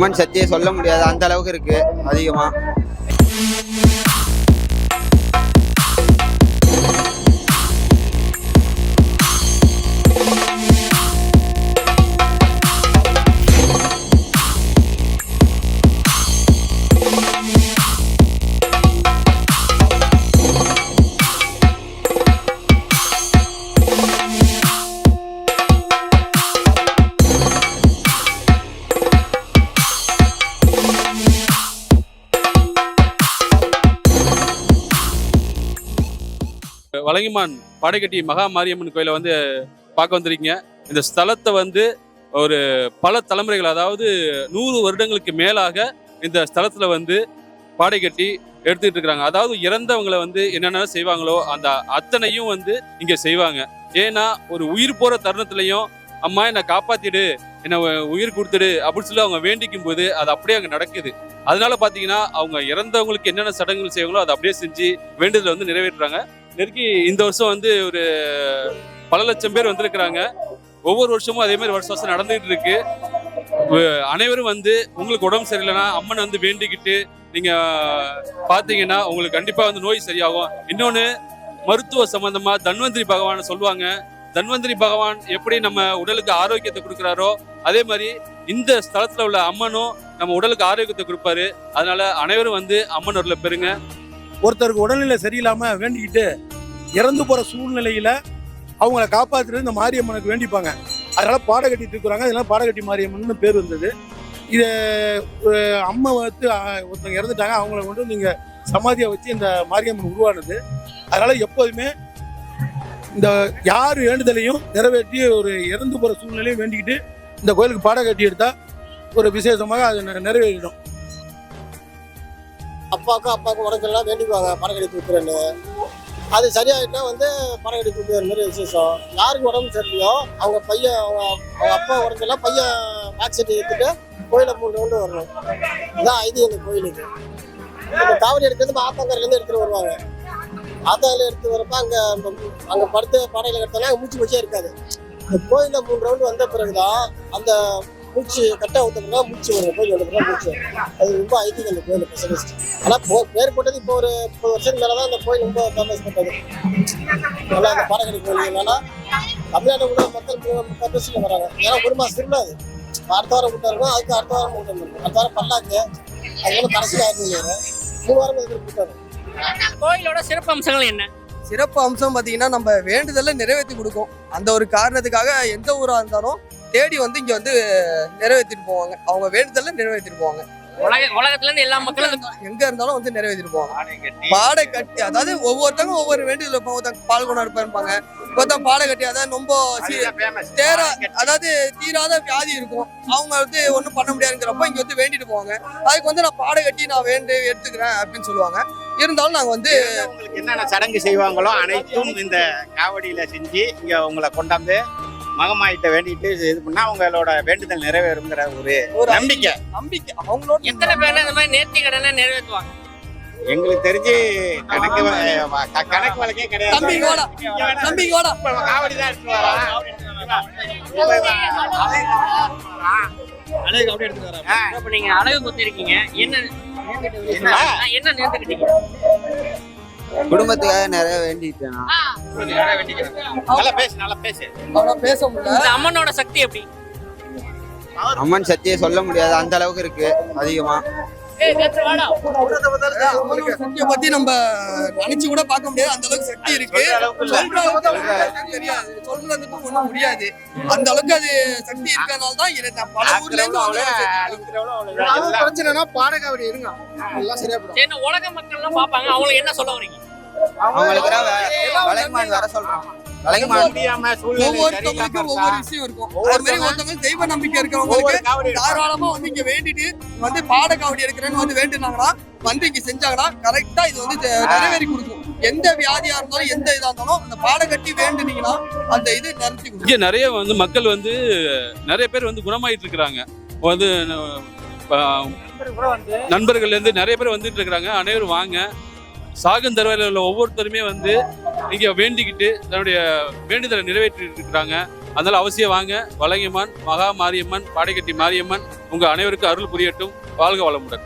அம்மன் சக்தியை சொல்ல முடியாது. அந்த அளவுக்கு இருக்கு அதிகமா. வலங்கிமான் பாடைக்கட்டி மகா மாரியம்மன் கோயிலை வந்து பார்க்க வந்திருக்கீங்க. இந்த ஸ்தலத்தை வந்து ஒரு பல தலைமுறைகள் அதாவது நூறு வருடங்களுக்கு மேலாக இந்த ஸ்தலத்தில் வந்து பாடை கட்டி எடுத்துக்கிட்டு இருக்கிறாங்க. அதாவது இறந்தவங்களை வந்து என்னென்ன செய்வாங்களோ அந்த அத்தனையும் வந்து இங்கே செய்வாங்க. ஏன்னா ஒரு உயிர் போகிற தருணத்துலையும் அம்மா என்னை காப்பாத்திடு என்னை உயிர் கொடுத்துடு அப்படின்னு சொல்லி அவங்க வேண்டிக்கும் போது அது அப்படியே அங்கே நடக்குது. அதனால பார்த்தீங்கன்னா அவங்க இறந்தவங்களுக்கு என்னென்ன சடங்குகள் செய்வாங்களோ அதை அப்படியே செஞ்சு வேண்டுதலை வந்து நிறைவேற்றுறாங்க. நெருக்கி இந்த வருஷம் வந்து ஒரு பல லட்சம் பேர் வந்திருக்கிறாங்க. ஒவ்வொரு வருஷமும் அதே மாதிரி வருஷம் வருஷம் நடந்துகிட்டு இருக்கு. அனைவரும் வந்து உங்களுக்கு உடம்பு சரியில்லைன்னா அம்மனை வந்து வேண்டிக்கிட்டு நீங்க பாத்தீங்கன்னா உங்களுக்கு கண்டிப்பா வந்து நோய் சரியாகும். இன்னொன்னு மருத்துவ சம்பந்தமா தன்வந்திரி பகவான் சொல்லுவாங்க. தன்வந்திரி பகவான் எப்படி நம்ம உடலுக்கு ஆரோக்கியத்தை கொடுக்குறாரோ அதே மாதிரி இந்த ஸ்தலத்துல உள்ள அம்மனும் நம்ம உடலுக்கு ஆரோக்கியத்தை கொடுப்பாரு. அதனால அனைவரும் வந்து அம்மன் அருளை பெறுங்க. ஒருத்தருக்கு உடல்நிலை சரியில்லாமல் வேண்டிக்கிட்டு இறந்து போகிற சூழ்நிலையில் அவங்கள காப்பாற்றுறது இந்த மாரியம்மனுக்கு வேண்டிப்பாங்க. அதனால் பாட கட்டிட்டு இருக்கிறாங்க இதெல்லாம் பாடகட்டி மாரியம்மன் பேர் வந்தது இது அஹ், அம்மா வந்து ஒருத்தவங்க இறந்துட்டாங்க. அவங்கள கொண்டு வந்து சமாதியை வச்சு இந்த மாரியம்மன் உருவானது. அதனால் எப்போதுமே இந்த யார் வேண்டுதலையும் நிறைவேற்றி ஒரு இறந்து போகிற சூழ்நிலையும் வேண்டிக்கிட்டு இந்த கோயிலுக்கு பாட கட்டி ஒரு விசேஷமாக அது நிறைவேறிடும். அப்பாவுக்கும் அப்பாவுக்கும் உடஞ்செல்லாம் வேண்டிக்குவாங்க. பறக்கடி தூக்குறேன்னு அது சரியாயிட்டா வந்து பறக்கடி தூக்குற மாதிரி விசேஷம். யாருக்கு உடம்பு சரியில்லையோ அவங்க பையன் அவங்க அவங்க அப்பா உடஞ்செல்லாம் பையன் பேக் செட் எடுத்துட்டு கோயிலை மூணு ரவுண்டு வரணும். இதான் ஐதீகம் இந்த கோயிலுக்கு. இந்த காவடி எடுக்கிறது ஆத்தங்கரையிலேருந்து எடுத்துகிட்டு வருவாங்க. ஆத்தாவில் எடுத்து வரப்ப அங்கே அங்கே படுத்து பாடையில் எடுத்தோன்னா மூச்சு மூச்சே இருக்காது. இந்த கோயிலில் மூணு ரவுண்டு வந்த பிறகுதான் அந்த மூச்சு கட்டை ஊற்றப்போ மூச்சு வரும். கோயில் பிறகு மூச்சு வரும். அது ரொம்ப ஐதீகம் இந்த கோயில் ஸ்பெஷலிஸ்ட் ஆனால் போ பேர் போட்டது இப்போ ஒரு முப்பது வருஷத்துக்கு மேலே தான் இந்த கோயில் ரொம்ப ஃபேமஸ் பண்ணது நல்லா இந்த பாடகடி கோயில் என்னன்னா தமிழ்நாடு கூட மக்கள் முப்பது வருஷத்துல வராங்க. ஏன்னா ஒரு மாதம் திருவிழா அது அடுத்த வாரம் கூட்டம் இருக்கும் அதுக்கு அடுத்த வாரம் கூட்டம் இருக்கும் அடுத்த வாரம் பல்லாக்கு. அதுக்கப்புறம் கடைசி ஆயிரத்தி மூணு வாரம் இதுக்கு கூட்டம் கோயிலோட சிறப்பு அம்சங்கள் என்ன? சிறப்பு அம்சம் பார்த்தீங்கன்னா நம்ம வேண்டுதலை நிறைவேற்றி கொடுக்கும். அந்த ஒரு காரணத்துக்காக எந்த ஊராக இருந்தாலும் தேடி வந்து இங்கே வந்து நிறைவேற்றிட்டு போவாங்க. அவங்க வேண்டுதலை நிறைவேற்றிட்டு போவாங்க. உலக உலகத்துல இருந்து எல்லா மக்களும் எங்க இருந்தாலும் வந்து நிறைவேற்றிட்டு போவாங்க. பாடை கட்டி. அதாவது ஒவ்வொருத்தவங்க ஒவ்வொரு வேண்டுதல் வைப்பாங்க. ஒருத்தங்க பால் கொண்டு இருப்பாங்க ஒருத்தன் பாடை கட்டி அதாவது ரொம்ப தேரா அதாவது தீராத வியாதி இருக்கும். அவங்க வந்து ஒன்றும் பண்ண முடியாதுங்கிறப்ப இங்க வந்து வேண்டிட்டு போவாங்க. அதுக்கு வந்து நான் பாடை கட்டி நான் வேண்டு எடுத்துக்கிறேன் அப்படின்னு சொல்லுவாங்க. இருந்தாலும் நாங்க வந்து உங்களுக்கு என்னென்ன சடங்கு செய்வாங்களோ அனைத்தும் இந்த காவடியில செஞ்சு இங்க உங்களை கொண்டாந்து மகமாயிட்ட வேண்டிட்டு இது பண்ணா உங்களோட வேண்டுதல் நிறைவேறுங்கிற ஒரு நம்பிக்கை. நம்பிக்கை. அவங்களோட எத்தனை பேர்ல இந்த மாதிரி நேர்த்தி கடனை நிறைவேற்றுவாங்க? எங்களுக்கு தெரிஞ்சு கணக்கு கணக்கு வழக்கே கிடையாது. இப்ப காவடி தான் எடுத்துட்டு நீங்க அழகு குத்திருக்கீங்க. என்ன என்ன? நேர்ந்துக்கிட்டீங்க குடும்பத்துக்காக நிறைய வேண்டிட்டேன் நல்லா பேசு நல்லா பேசு. அவ்வளோ பேச முடியல. இந்த அம்மனோட சக்தி எப்படி? அம்மன் சக்தியை சொல்ல முடியாது. அந்த அளவுக்கு இருக்கு அதிகமா. சக்தியை பத்தி நம்ம நினைச்சு கூட பார்க்க முடியாது. அந்த அளவுக்கு சக்தி இருக்கு. தெரியாது. சொல்றதுக்கு ஒண்ணும் முடியாது. அந்த அளவுக்கு அது சக்தி இருக்கறனால தான் பல ஊர்ல இருந்து பிரச்சனைனா பாடகாவடி இருங்க. எல்லாம் சரியா போயிடும். இந்த உலக மக்கள் எல்லாம் பாப்பாங்க அவங்களுக்கு என்ன சொல்ல வரீங்க? அவங்களுக்கு வர சூழ்நிலை ஒவ்வொருத்தவங்களுக்கும் ஒவ்வொரு விஷயம் இருக்கும். அதே மாதிரி ஒருத்தவங்க தெய்வ நம்பிக்கை இருக்கிறவங்களுக்கு. தாராளமா வந்து இங்க வேண்டிட்டு வந்து பாட காவடி எடுக்கிறேன்னு வந்து வேண்டுனாங்கன்னா வந்து இங்க செஞ்சாங்கன்னா கரெக்டா இது வந்து நிறைவேறி கொடுக்கும். எந்த வியாதியா இருந்தாலும் எந்த இதா இருந்தாலும் அந்த பாட கட்டி வேண்டுனீங்கன்னா அந்த இது நிறைச்சி கொடுக்கும். இங்க நிறைய வந்து மக்கள் வந்து நிறைய பேர் வந்து குணமாயிட்டு இருக்கிறாங்க. வந்து அஹ், நண்பர்கள்ல இருந்து நிறைய பேர் வந்துட்டு இருக்கிறாங்க. அனைவரும் வாங்க. சாகும் தருவாயில் உள்ள ஒவ்வொருத்தருமே வந்து இங்கே வேண்டிக்கிட்டு தன்னுடைய வேண்டுதலை நிறைவேற்றிட்டு இருக்கிறாங்க அதனால அவசியம் வாங்க. வலங்கியம்மன் மகா மாரியம்மன் பாடைக்கட்டி மாரியம்மன் உங்கள் அனைவருக்கும் அருள் புரியட்டும். வாழ்க வளமுடன்.